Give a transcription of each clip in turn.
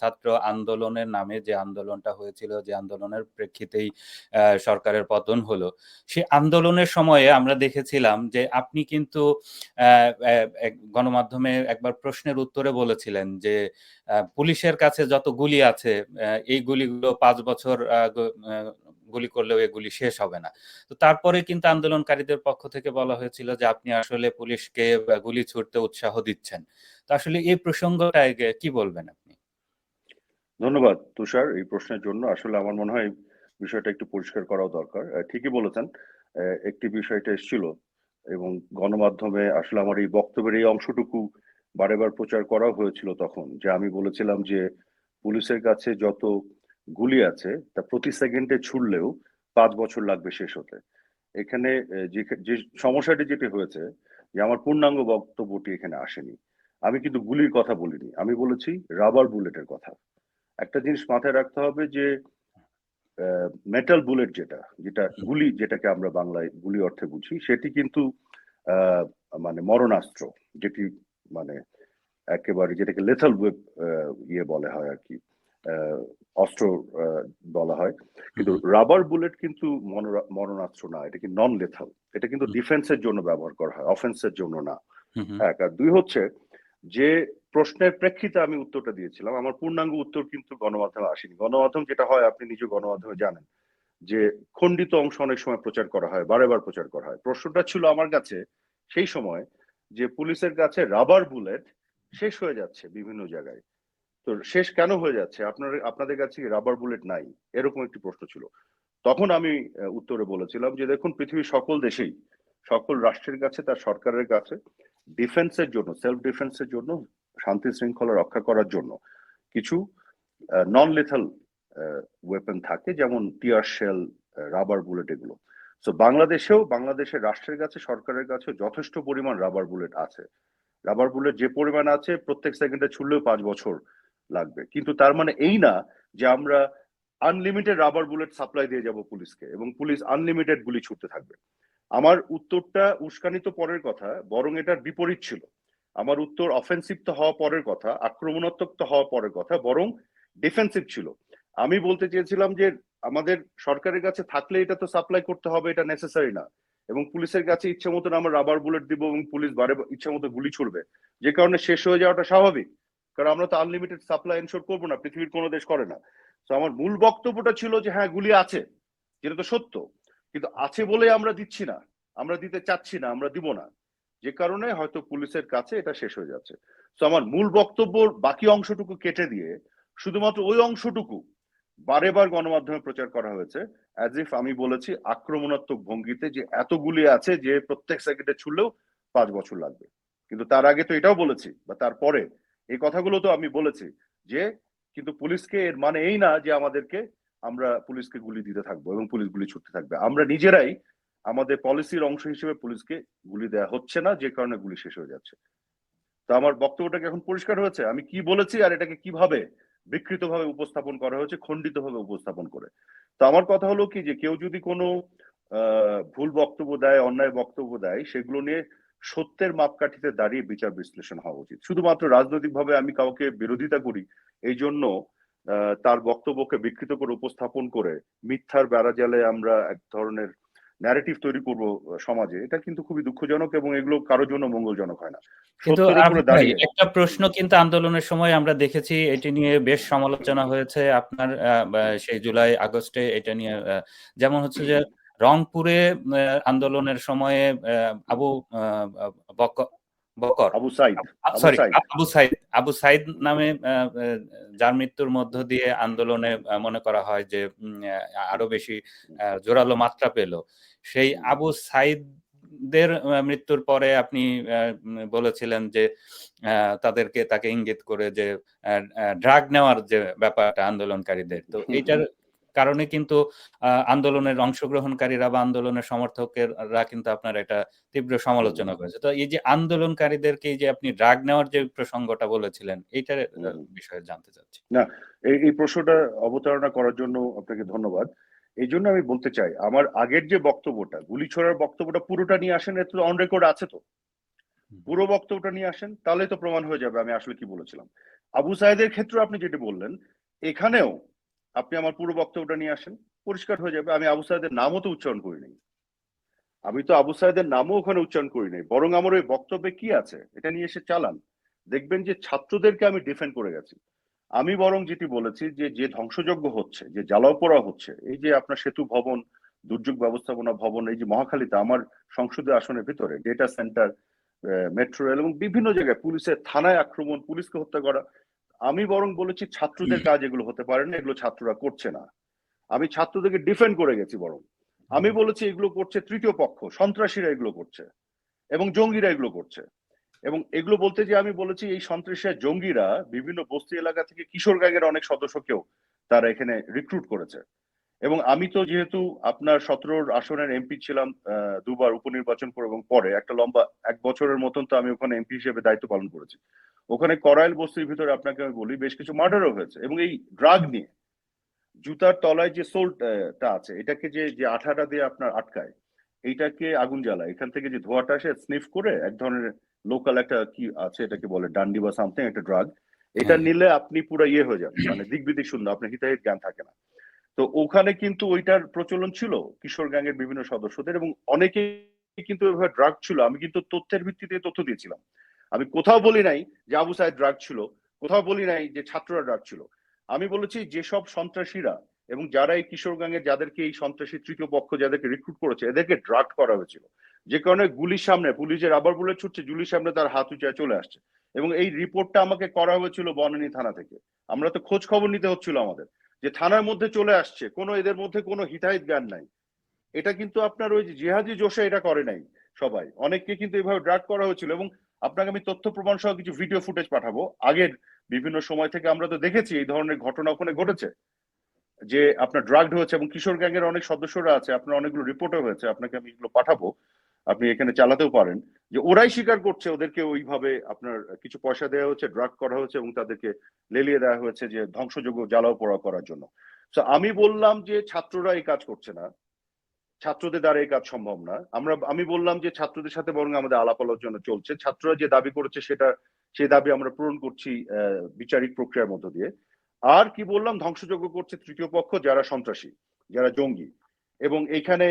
ছাত্র আন্দোলনের নামে যে আন্দোলনটা হয়েছিল, যে আন্দোলনের প্রেক্ষিতেই সরকারের পতন হলো। সে আন্দোলনের সময়ে আমরা দেখেছিলাম যে আপনি কিন্তু গণমাধ্যমে একবার প্রশ্নের উত্তরে বলেছিলেন যে পুলিশের কাছে যত গুলি আছে এই গুলিগুলো পাঁচ বছর গুলি করলেও এগুলি শেষ হবে না। তো তারপরে কিন্তু আন্দোলনকারীদের পক্ষ থেকে বলা হয়েছিল যে, আপনি আসলে পুলিশকে গুলি ছুটতে উৎসাহ দিচ্ছেন। তো আসলে এই প্রসঙ্গটা কি বলবেন? আপনি ধন্যবাদ তুষার এই প্রশ্নের জন্য। আসলে আমার মনে হয় বিষয়টা একটু পরিষ্কার করাও দরকার। ঠিকই বলেছেন একটি বিষয়টা এসেছিল এবং গণমাধ্যমে আসলে আমার এই বক্তব্যের এই অংশটুকু বারেবার প্রচার করা হয়েছিল তখন যে আমি বলেছিলাম যে পুলিশের কাছে যত গুলি আছে তা প্রতি সেকেন্ডে ছুড়লেও পাঁচ বছর লাগবে শেষ হতে। এখানে যে সমস্যাটি যেটি হয়েছে যে আমার পূর্ণাঙ্গ বক্তব্যটি এখানে আসেনি। আমি কিন্তু গুলির কথা বলিনি। আমি বলেছি রাবার বুলেটের কথা। একটা জিনিস মাথায় রাখতে হবে যে মেটাল বুলেট যেটা যেটা গুলি যেটাকে আমরা বাংলায় গুলি অর্থে বুঝি সেটি কিন্তু মানে মরণাস্ত্র যেটি মানে একেবারে যেটাকে লেথাল ওয়েব ইয়ে বলে হয় আর কি অস্ত্র বলা হয়। কিন্তু রাবার বুলেট কিন্তু মরণাস্ত্র না এটা কি নন লেথাল এটা কিন্তু ডিফেন্সের জন্য ব্যবহার করা হয় অফেন্সের জন্য না। এক আর দুই হচ্ছে যে প্রশ্নের প্রেক্ষিতে আমি উত্তরটা দিয়েছিলাম। আমার পূর্ণাঙ্গ উত্তর কিন্তু গণমাধ্যমে আসেনি। গণমাধ্যম যেটা হয়, আপনি নিজে গণমাধ্যমে জানেন যে খণ্ডিত অংশ অনেক সময় প্রচার করা হয় বারে বার প্রচার করা হয়। প্রশ্নটা ছিল আমার কাছে সেই সময় যে পুলিশের কাছে রাবার বুলেট শেষ হয়ে যাচ্ছে বিভিন্ন জায়গায়। তো শেষ কেন হয়ে যাচ্ছে? আপনার, আপনাদের কাছে রাবার বুলেট নাই? এরকম একটি প্রশ্ন ছিল। তখন আমি উত্তরে বলেছিলাম যে দেখুন, পৃথিবীর সকল দেশেই, সকল রাষ্ট্রের কাছে, তার সরকারের কাছে ডিফেন্সের জন্য সেলফ ডিফেন্সের জন্য শান্তি শৃঙ্খলা রক্ষা করার জন্য কিছু নন লেথাল ওয়েপন থাকে, যেমন টিয়ার শেল রাবার বুলেট এগুলো। তো বাংলাদেশেও, বাংলাদেশের রাষ্ট্রের কাছে, সরকারের কাছে যথেষ্ট পরিমাণ রাবার বুলেট আছে। রাবার বুলেট যে পরিমাণ আছে, প্রত্যেক সেকেন্ডে ছুড়লেও পাঁচ বছর লাগবে। কিন্তু তার মানে এই না যে আমরা আনলিমিটেড রাবার বুলেট সাপ্লাই দিয়ে যাব পুলিশকে, এবং পুলিশ আনলিমিটেড গুলি ছুটতে থাকবে। আমার উত্তরটা উস্কানিত পরের কথা, বরং এটার বিপরীত ছিল। আমার উত্তর অফেন্সিভ তো হওয়া পরের কথা, আক্রমণাত্মক তো হওয়া পরের কথা, বরং ডিফেন্সিভ ছিল। আমি বলতে চেয়েছিলাম যে আমাদের সরকারের কাছে থাকলে এটা তো সাপ্লাই করতে হবে, এটা নেসেসারি না। এবং পুলিশের কাছে ইচ্ছে মতন আমরা রাবার বুলেট দিব এবং পুলিশ বারে ইচ্ছে মতো গুলি ছুড়বে। যে কারণে শেষ হয়ে যাওয়াটা স্বাভাবিক। কারণ আমরা তো আনলিমিটেড সাপ্লাই এনশোর করব না, পৃথিবীর কোনো দেশ করে না। তো আমার মূল বক্তব্যটা ছিল যে হ্যাঁ গুলি আছে, যেটা তো সত্য। কিন্তু আছে বলে আমরা দিচ্ছি না, আমরা দিতে চাচ্ছি না, আমরা দিব না। যে কারণে হয়তো পুলিশের কাছে এটা শেষ হয়ে যাচ্ছে। তো আমার মূল বক্তব্য বাকি অংশটুকু কেটে দিয়ে শুধুমাত্র ওই অংশটুকু বারে বার গণমাধ্যমে প্রচার করা হয়েছে ইফ আমি বলেছি আক্রমণাত্মক ভঙ্গিতে যে এতগুলি আছে যে প্রত্যেক সেকেন্ডে ছুড়লেও পাঁচ বছর লাগবে। কিন্তু তার আগে তো এটাও বলেছি, বা তারপরে এই কথাগুলো তো আমি বলেছি যে কিন্তু পুলিশকে এর মানে এই না যে আমাদেরকে আমরা পুলিশকে গুলি দিতে থাকব এবং পুলিশ গুলি ছুটতে থাকবে। আমরা নিজেরাই আমাদের পলিসির অংশ হিসেবে পুলিশকে গুলি দেওয়া হচ্ছে না, যে কারণে গুলি শেষ হয়ে যাচ্ছে। তো আমার বক্তব্যটাকে এখন পরিষ্কার হয়েছে? আমি কি বলেছি আর এটাকে কীভাবে বিকৃত ভাবে উপস্থাপন করা হয়েছে খণ্ডিত ভাবে উপস্থাপন করে? তো আমার কথা হলো কি যে কেউ যদি কোনো ভুল বক্তব্য দেয়, অন্যায় বক্তব্য দেয়, সেগুলো নিয়ে সত্যের মাপকাঠিতে দাঁড়িয়ে বিচার বিশ্লেষণ হওয়া উচিত। শুধুমাত্র রাজনৈতিকভাবে আমি কাউকে বিরোধিতা করি, এই জন্য তার বক্তব্যকে বিকৃত করে উপস্থাপন করে মিথ্যার বেড়াজালে আমরা এক ধরনের ন্যারেটিভ তৈরি করব সমাজে এটা কিন্তু খুবই দুঃখজনক এবং এগুলো কারোর জন্য মঙ্গলজনক হয় না। কিন্তু একটা প্রশ্ন কিন্তু আন্দোলনের সময় আমরা দেখেছি এটি নিয়ে বেশ সমালোচনা হয়েছে আপনার সেই জুলাই আগস্টে এটা নিয়ে যেমন হচ্ছে যে রংপুরে আন্দোলনের সময়ে আবু বকর। আবু সাইদ সরি আবু সাইদ। আবু সাইদ নামে যার মৃত্যুর মধ্য দিয়ে আন্দোলনে মনে করা হয় যে আরও বেশি জোরালো মাত্রা পেল। সেই আবু সাইদ দের মৃত্যুর পরে আপনি বলেছিলেন যে তাদেরকে তাকে ইঙ্গিত করে যে ড্রাগ নেওয়ার যে ব্যাপারটা আন্দোলনকারীদের তো এইটার কারণে কিন্তু আন্দোলনের অংশগ্রহণকারীরা বা আন্দোলনের সমর্থকেরা কিন্তু আপনার এটা তীব্র সমালোচনা করেছে। তো এই যে আন্দোলনকারীদেরকে যে আপনি ড্রাগ নেওয়ার যে প্রসঙ্গটা বলেছিলেন এইটার বিষয়ে জানতে চাচ্ছি। না এই প্রশ্নটা অবতারণা করার জন্য আপনাকে ধন্যবাদ। এই জন্য আমি বলতে চাই আমার আগের যে বক্তব্যটা গুলি ছোড়ার বক্তব্যটা পুরোটা নিয়ে আসেন এত অন রেকর্ড আছে তো। পুরো বক্তব্যটা নিয়ে আসেন তাহলে তো প্রমাণ হয়ে যাবে আমি আসলে কি বলেছিলাম। আবু সাইদের ক্ষেত্রে আপনি যেটি বললেন এখানেও আপনি আমার পুরো বক্তব্যটা নিয়ে আসেন, পরিষ্কার হয়ে যাবে। আমি আবু সাইদের নামও তো উচ্চারণ করিনি আমি তো আবু সাইদের নামও ওখানে উচ্চারণ করিনি বরং আমার ওই বক্তব্যে কি আছে, এটা নিয়ে এসে চালান। দেখবেন যে ছাত্রদেরকে আমি ডিফেন্ড করে গেছি। আমি বরং যেটি বলেছি যে যে ধ্বংসযজ্ঞ হচ্ছে, যে জ্বালাও হচ্ছে, এই যে আপনার সেতু ভবন, দুর্যোগ ব্যবস্থাপনা ভবন, এই যে মহাখালীতে আমার সংসদীয় আসনের ভিতরে ডেটা সেন্টার মেট্রো রেল এবং বিভিন্ন জায়গায় পুলিশের থানায় আক্রমণ, পুলিশকে হত্যা করা আমি বরং বলেছি ছাত্রদের কাজ এগুলো হতে পারে না এগুলো ছাত্ররা করছে না। আমি ছাত্রদেরকে ডিফেন্ড করে গেছি বরং। আমি বলেছি এগুলো করছে তৃতীয় পক্ষ সন্ত্রাসীরা এগুলো করছে এবং জঙ্গিরা এগুলো করছে। এবং এগুলো বলতে যে আমি বলেছি এই সন্ত্রাসী আর জঙ্গিরা বিভিন্ন বস্তি এলাকা থেকে কিশোর গ্যাংয়ের অনেক সদস্যকেও তারা এখানে রিক্রুট করেছে। এবং আমি তো যেহেতু আপনার সতেরোর আসনের এমপি ছিলাম আহ, দুবার উপনির্বাচন করে এবং পরে একটা লম্বা এক বছরের মতন তো আমি ওখানে এমপি হিসেবে দায়িত্ব পালন করেছি। ওখানে করাইল বস্তির ভিতরে আপনাকে আমি বলি বেশ কিছু মার্ডারও হয়েছে এবং এই ড্রাগ নিয়ে জুতার তলায় যে সোলটা আছে এটাকে যে যে আঠাটা দিয়ে আপনার আটকায় এইটাকে আগুন জ্বালায়। এখান থেকে যে ধোঁয়াটা আসে স্নিফ করে এক ধরনের লোকাল একটা কি আছে এটাকে বলে ডান্ডি বা সামথিং একটা ড্রাগ। এটা। নিলে আপনি পুরো ইয়ে হয়ে যান মানে দিকবিদিক শূন্য আপনার হিতাহিত জ্ঞান থাকে না। তো ওখানে কিন্তু ওইটার প্রচলন ছিল কিশোর গ্যাংয়ের বিভিন্ন সদস্যদের এবং অনেকে কিন্তু ড্রাগ ছিল। আমি কিন্তু তথ্যের ভিত্তিতে তথ্য দিয়েছিলাম। আমি কোথাও বলি নাই যে আবু সাহেব ড্রাগ ছিল, কোথাও বলি নাই যে ছাত্ররা ড্রাগ ছিল। আমি বলেছি যেসব সন্ত্রাসীরা এবং যারা এই কিশোর গ্যাংয়ের যাদেরকে এই সন্ত্রাসী তৃতীয় পক্ষ যাদেরকে রিক্রুট করেছে, এদেরকে ড্রাগ করা হয়েছিল। যে কারণে গুলির সামনে, পুলিশের আবার বুলেট ছুটছে গুলির সামনে তার হাত উঁচায় চলে আসছে। এবং এই রিপোর্টটা আমাকে করা হয়েছিল বনানী থানা থেকে। আমরা তো খোঁজ খবর নিতে হচ্ছিল আমাদের যে থানার মধ্যে চলে আসছে, কোনো এদের মধ্যে কোনো হিতাহিত জ্ঞান নাই। এটা কিন্তু আপনার ওই যে জিহাদি জোশে এটা করে নাই সবাই। অনেককে কিন্তু এভাবে ড্রাগ করা হয়েছিল এবং আপনাকে আমি তথ্য প্রমাণ সহ কিছু ভিডিও ফুটেজ পাঠাবো। আগের বিভিন্ন সময় থেকে আমরা তো দেখেছি এই ধরনের ঘটনা ওখানে ঘটেছে, যে আপনার ড্রাগড হয়েছে এবং কিশোর গ্যাংয়ের অনেক সদস্যরা আছে, আপনার অনেকগুলো রিপোর্টও হয়েছে, আপনাকে আমি এগুলো পাঠাবো। আপনি এখানে চালাতেও পারেন। যে ওরাই স্বীকার করছে ওদেরকে ওইভাবে আপনার কিছু পয়সা দেওয়া হচ্ছে ড্রাগ করা হয়েছে এবং তাদেরকে লেলিয়ে দেওয়া হয়েছে যে ধ্বংসযোগ্য জ্বালাও পোড়া করার জন্য। তো আমি বললাম যে ছাত্ররা এই কাজ করছে না। ছাত্রদের দ্বারা এই কাজ সম্ভব না আমরা, আমি বললাম যে ছাত্রদের সাথে বরং আমাদের আলাপ আলোচনা চলছে। ছাত্ররা যে দাবি করেছে সেটা সেই দাবি আমরা পূরণ করছি বিচারিক প্রক্রিয়ার মধ্য দিয়ে। আর কি বললাম ধ্বংসযোগ্য করছে তৃতীয় পক্ষ, যারা সন্ত্রাসী, যারা জঙ্গি। এবং এখানে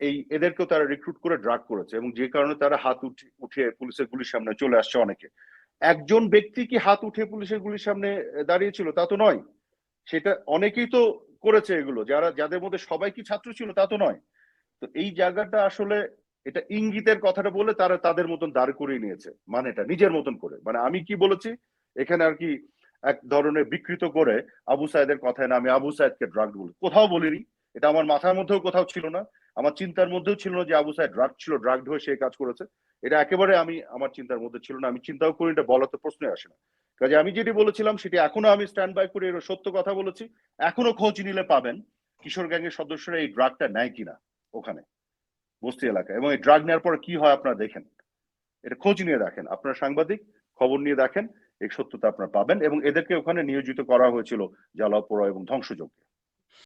এই, এদেরকেও তারা রিক্রুট করে ড্রাগ করেছে। এবং যে কারণে তারা হাত উঠে উঠে পুলিশের গুলির সামনে চলে আসছে অনেকে। একজন ব্যক্তি কি হাত উঠে পুলিশের গুলির সামনে দাঁড়িয়েছিল? তা তো নয়। সেটা অনেকেই তো করেছে এগুলো। যারা, যাদের মধ্যে সবাই কি ছাত্র ছিল, তা তো নয়। তো এই জায়গাটা আসলে এটা ইঙ্গিতের কথাটা বলে তারা তাদের মতন দাঁড় করিয়ে নিয়েছে। মানে এটা নিজের মতন করে। মানে আমি কি বলেছি? এখানে আর কি এক ধরনের বিকৃত করে আবু সাইদের কথায় না, আমি আবু সাইদকে ড্রাগ বলি। কোথাও বলিনি। এটা আমার মাথার মধ্যেও কোথাও ছিল না। আমার চিন্তার মধ্যেও ছিল না যে আবু সাইদ ড্রাগ ছিল ড্রাগ হয়ে সে কাজ করেছে। এটা একেবারে আমি আমার চিন্তার মধ্যে ছিল না। আমি চিন্তাও করি এটা বলা তো প্রশ্নই আসে না। কাজে আমি যেটি বলেছিলাম, সেটি এখনও আমি স্ট্যান্ড বাই করে এর সত্য কথা বলেছি। এখনও খোঁজ নিলে পাবেন কিশোর গ্যাংয়ের সদস্যরা এই ড্রাগটা নেয় কিনা। ওখানে, বস্তি এলাকায়। এবং এই ড্রাগ নেওয়ার পর কি হয় আপনারা দেখেন? এটা খোঁজ নিয়ে দেখেন। আপনারা সাংবাদিক, খবর নিয়ে দেখেন, এই সত্যতা আপনারা পাবেন এবং এদেরকে ওখানে নিয়োজিত করা হয়েছিল জ্বালাও পোড়া এবং ধ্বংসযজ্ঞে।